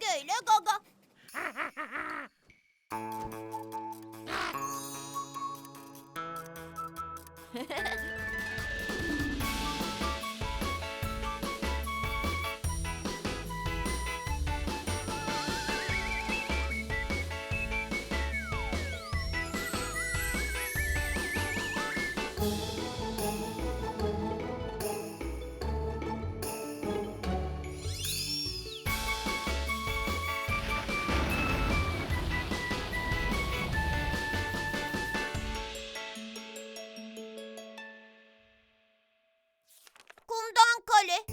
Ege ile Gaga. Kale.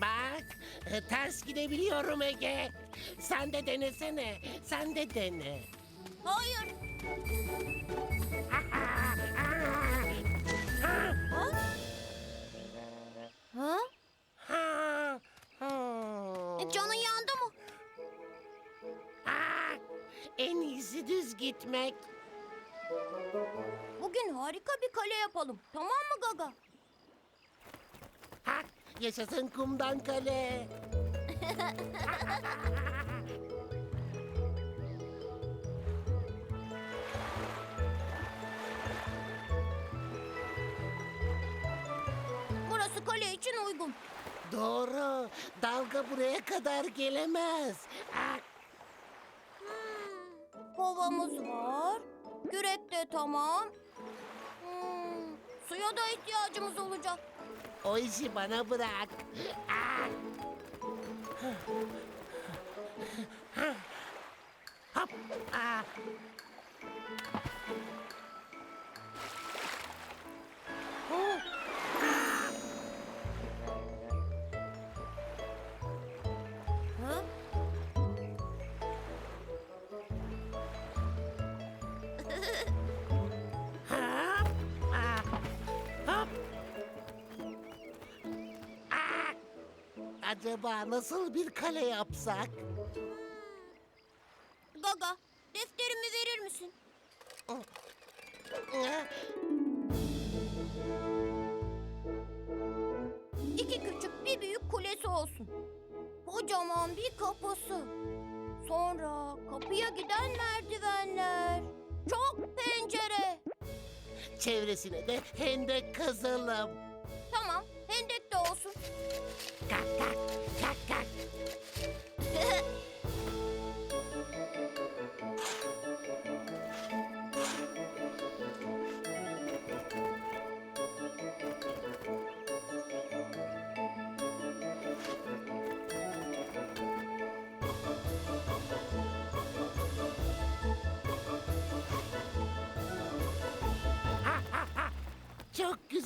Bak, ters gidebiliyorum Ege. Sen de denesene, sen de dene. Hayır. Ha? Ha, ha. E, Canın yandı mı? Ha, en iyisi düz gitmek. Bugün harika bir kale yapalım. Tamam mı Gaga? Ha, yaşasın kumdan kale. Burası kale için uygun. Doğru, dalga buraya kadar gelemez. Ha, Hmm, Kovamız var. Kürek de tamam. Hmm, suya da ihtiyacımız olacak. o işi bana bırak. Ha. Hop, ah. Acaba nasıl bir kale yapsak? Gaga, defterimi verir misin? Ah, İki küçük bir büyük kulesi olsun. Kocaman bir kapısı. Sonra kapıya giden merdivenler. Çok pencere. Çevresine de hendek kazalım. Tamam, hendek de olsun. Kalk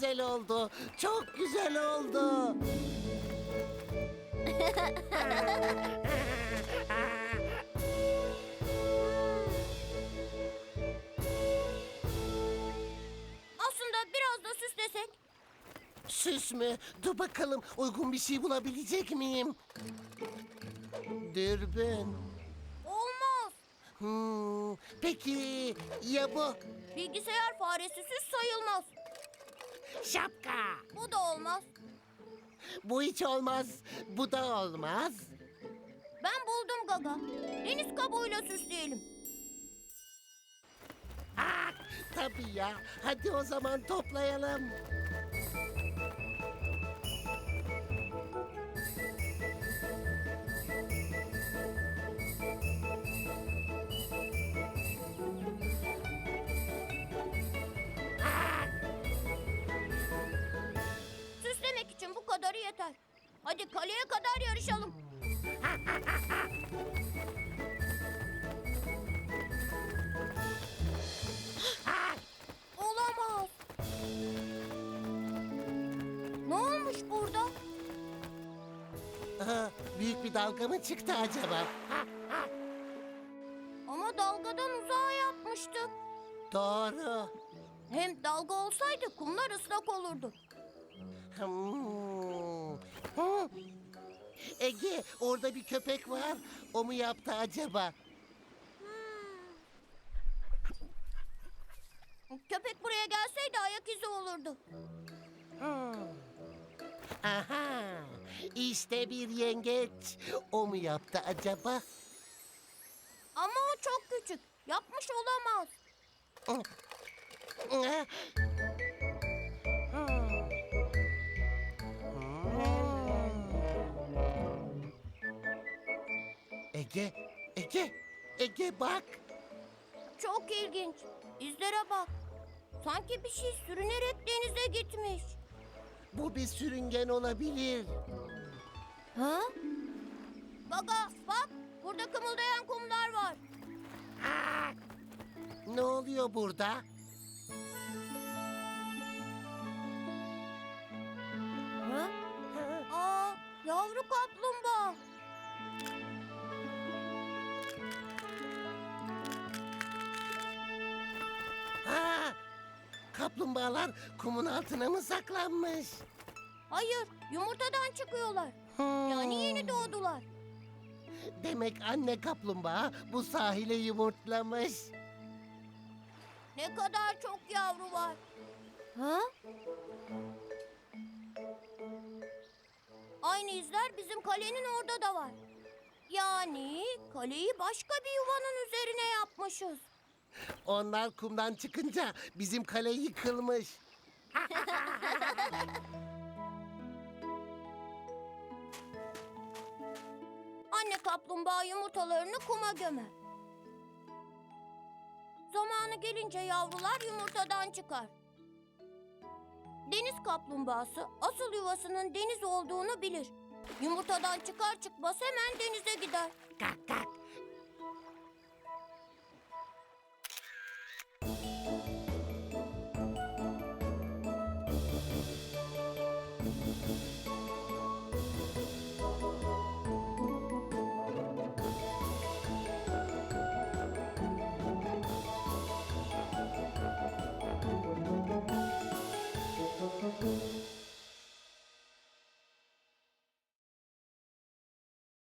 güzel oldu. Çok güzel oldu. Aslında biraz da süslesek. Süs mü? Dur bakalım uygun bir şey bulabilecek miyim? Dürbün. Olmaz. Hmm, peki ya bu? Bilgisayar faresi süs sayılmaz. Şapka. Bu da olmaz. Bu hiç olmaz. Bu da olmaz. Ben buldum Gaga. Deniz kabuğuyla süsleyelim. Ah, tabii ya. Hadi o zaman toplayalım. Hadi kaleye kadar yarışalım. Olamaz. Ne olmuş burada? Aha, büyük bir dalga mı çıktı acaba? Ama dalgadan uzağa yapmıştık. Doğru. Hem dalga olsaydı kumlar ıslak olurdu. Hmm. Ege orada bir köpek var. O mu yaptı acaba? Köpek buraya gelseydi ayak izi olurdu. Aha işte bir yengeç. O mu yaptı acaba? Ama o çok küçük. Yapmış olamaz. Ah. Ege, Ege, Ege bak. Çok ilginç. İzlere bak. Sanki bir şey sürünerek denize gitmiş. Bu bir sürüngen olabilir. Ha? Baba bak burada kımıldayan kumlar var. Aa! Ne oluyor burada? Ha? Aa yavru kaplumbağa. Kaplumbağalar kumun altına mı saklanmış? Hayır yumurtadan çıkıyorlar. Hmm. Yani yeni doğdular. Demek anne kaplumbağa bu sahile yumurtlamış. Ne kadar çok yavru var. Ha? Aynı izler bizim kalenin orada da var. Yani kaleyi başka bir yuvanın üzerine yapmışız. Onlar kumdan çıkınca bizim kale yıkılmış. Anne kaplumbağa yumurtalarını kuma gömer. Zamanı gelince yavrular yumurtadan çıkar. Deniz kaplumbağası asıl yuvasının deniz olduğunu bilir. Yumurtadan çıkar çıkmaz hemen denize gider. Kalk kalk.